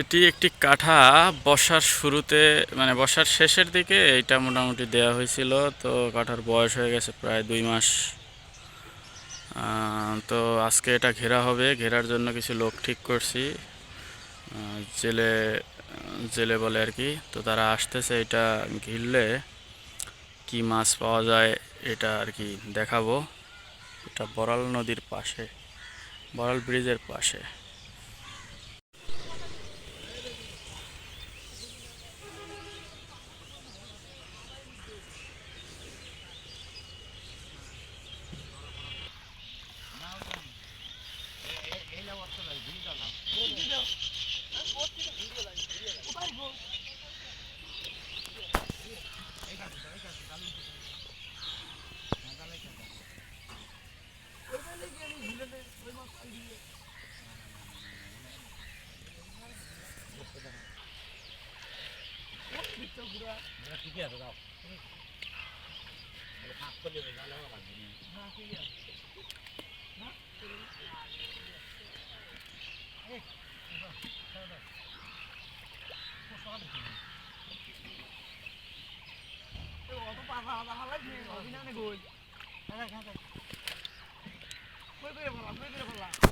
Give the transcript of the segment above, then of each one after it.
এটি একটি কাঠা। বর্ষার শুরুতে মানে বর্ষার শেষের দিকে এটা মোটামুটি দেওয়া হয়েছিল। তো কাঠার বয়স হয়ে গেছে প্রায় দুই মাস। তো আজকে এটা ঘেরা হবে। ঘেরার জন্য কিছু লোক ঠিক করছি। জেলে জেলে বলে আর কি। তো তারা আসতেছে এটা ঘিরলে কি মাছ পাওয়া যায় এটা আর কি দেখাবো। এটা বড়াল নদীর পাশে, বড়াল ব্রিজের পাশে। জালি না শর্ট পড়বে নি মনে হচ্ছে এই পশু বানিয়ে জাল কাপা নেওয়া লাগছে বুঝছ আমি আগে পেঁয়াজ দিও না লাভ তুলি আসো জালো বিনা তো পেঁয়াজ তুলি আসো টুকটাক হচ্ছে মাছ জালে বাজন তারা ফেরে হুম এলে খাই একটু একটু সাপটা দাঁড়িয়ে চলে আসি মরা তো আবার তো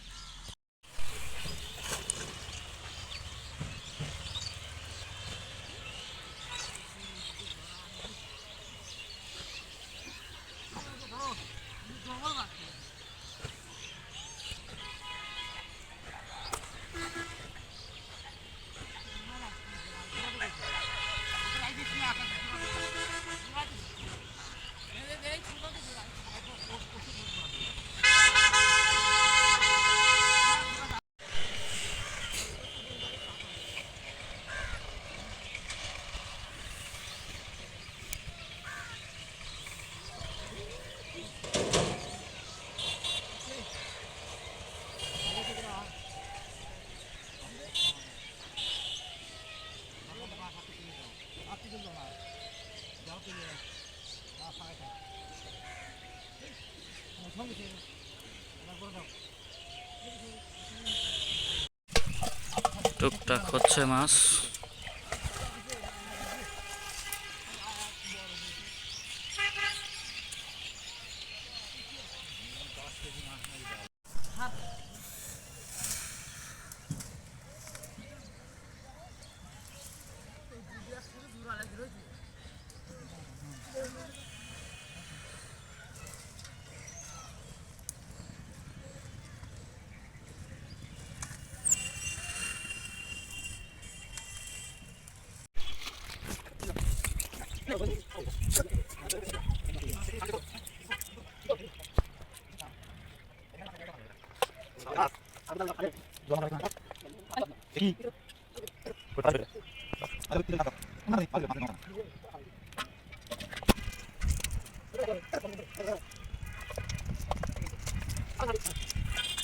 আছে হচ্ছে ফলি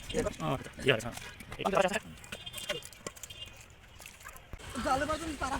এটা হ্যাঁ মাছের তো কালার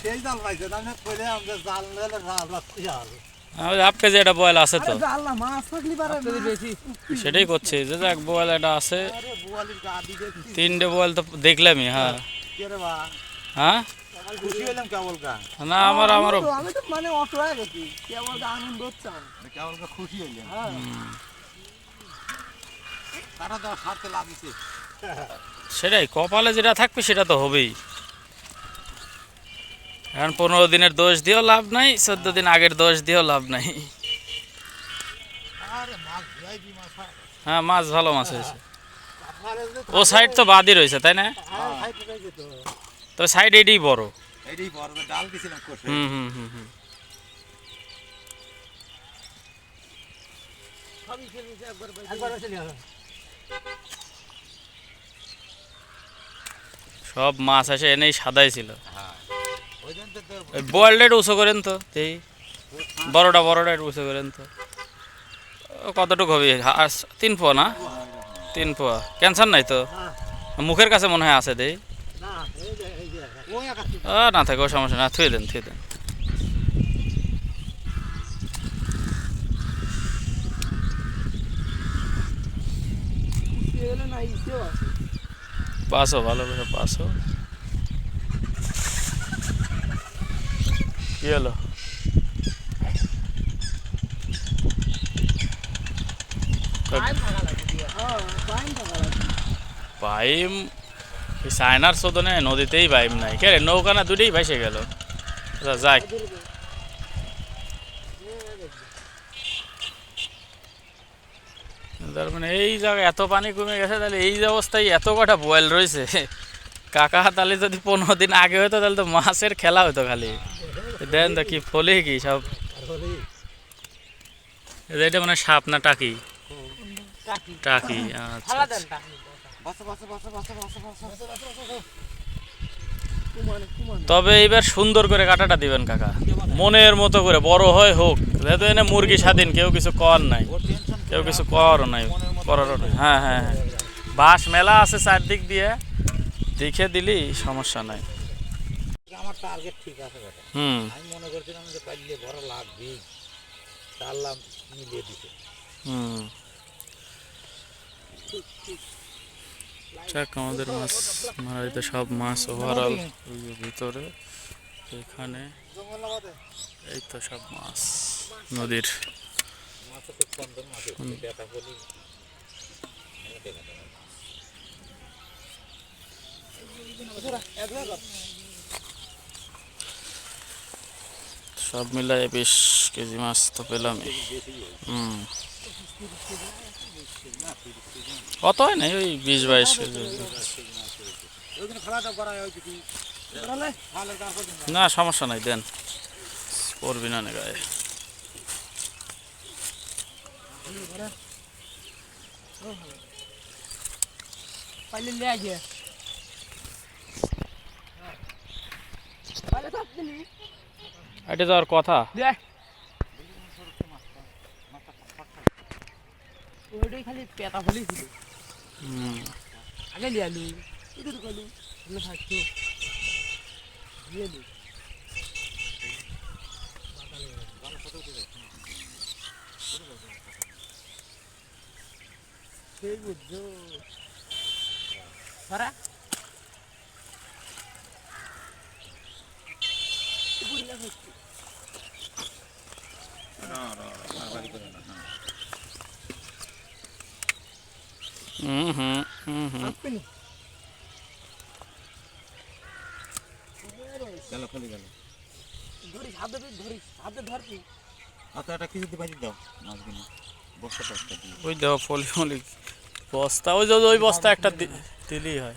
সেই জাল পাইছে আমি কইলে আমাদের জাল নিলে জাল রাখছি আর ওই যে এটা বয়েল আছে তো আল্লাহ মাছ থাকলি পারে বেশি সেটাই করছি যে যাক বয়েল এটা আছে তিনটে বয়েল তো দেখলামই হ্যাঁ হ্যাঁ না আমার আমারও মানে অটো হয়ে গেছি আনন্দ খুশি হ্যাঁ সেটাই কপালে যেটা থাকবে সেটা তো হবেই এখন পনেরো দিনের দোষ দিয়েও লাভ নাই চোদ্দ দিন আগের দোষ দিয়েও লাভ নাই আরে মাছ ভিআইপি মাছ হয়। মাছ ভালো মাছ হয়েছে ও সাইড তো বাদই রয়েছে তাই না হ্যাঁ, তো। তো সাইড এটাই বড়। হুম হুম হুম হুম? সব মাছ আসে এনেই সাদাই ছিল ওই জন্য তো তো ওই বয়েলটা একটু উঁচু করেন তো এই বড়টা বড়টা একটু উঁচু করেন তো। কতটুকু হবে? তিন পোয়া না? তিন পোয়া। ক্যান্সার নাই তো? মুখের কাছে মনে হয় আছে দেই। না থাকে, ও সমস্যা না, থুয়ে দেন থুয়ে দেন। পাসো, ভালো করে পাসো। কি হলো পাইম এই চায়নার শোধনে নদীতেই পাইম নাই কে নৌকা না দুটোই ভেসে গেল যাক তার মানে এই জায়গায় এত পানি কমে গেছে তাহলে এই যে অবস্থায় এত কটা বয়েল রয়েছে কাকা তাহলে যদি পনেরো দিন আগে হতো তাহলে তো মাছের খেলা হতো খালি দেন দেখি ফলে কি সব? এটা মানে সাপ না টাকি? টাকি আচ্ছা, আচ্ছা। তবে এবার সুন্দর করে কাটাটা দিবেন কাকা। মনের মতো করে বড় হয় হোক। যেহেতু এনে মুরগি স্বাধীন কেউ কিছু কর নাই। কেউ কিছু করো নাই করার নাই। হ্যাঁ হ্যাঁ হ্যাঁ। বাঁশ মেলা আছে চারদিক দিয়ে। দেখে দিলি সমস্যা নাই। আমার টার্গেট ঠিক আছে বেটা হুম। আমি মনে করছিলাম যে পাইলে বড় লাগবে চাললাম মিলিয়ে দিতে। হুম। যাক আমাদের মাছ মারাইতে সব মাছ ওভারঅল ভিতরে এখানে এই তো সব মাছ নদীর। মাছে সব মিলাই বিশ কেজি মাছ তো পেলাম। হুম। কত হয় নাই ওই বিশ বাইশ কেজি। না, সমস্যা নাই, দেন। করবি না গায়ে। পাইলে লিয়ে পাইলে তো এটা যাওয়ার কথা। ওইটাই খালি পেতা ফলি ছিল। আগে লিয়ালু ইদুর গলু আমরা খাচ্ছি। বুঝছ। হুম হুম হুম হুম গেল, ফেলে গেল। ধরিস হাতে ধরিস হাতে আচ্ছা, কিছু দিয়ে বাজি দাও, মাছগুলো। একটা দিয়ে। ওই দেওয়া ফলি ফলি বস্তা ওই ওই বস্তা একটা দিলেই হয়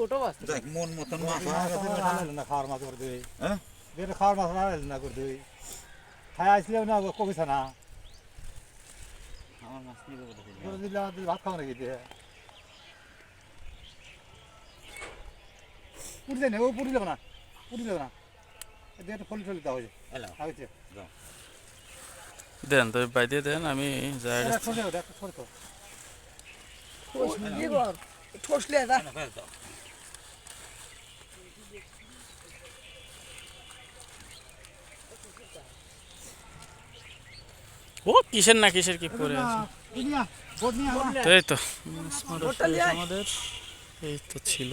ছোট মাছ দেখ মন মতন মাছ না খাওয়ার মাছ করে দেবে হ্যাঁ? খাওয়ার মাছ না করে দেবে খাই আসলেও না কমেছে না। ভাত খাওয়া নাকি পুরি দেয় না ও পুরি দেবো না। পুরি দেবো না একটা ফলি ফলি দেওয়া হয়েছে। দেন তো বাইতে দেন আমি ঠোসলে ও কিসের না কিসের কি করে আছে? আমাদের। এই তো ছিল।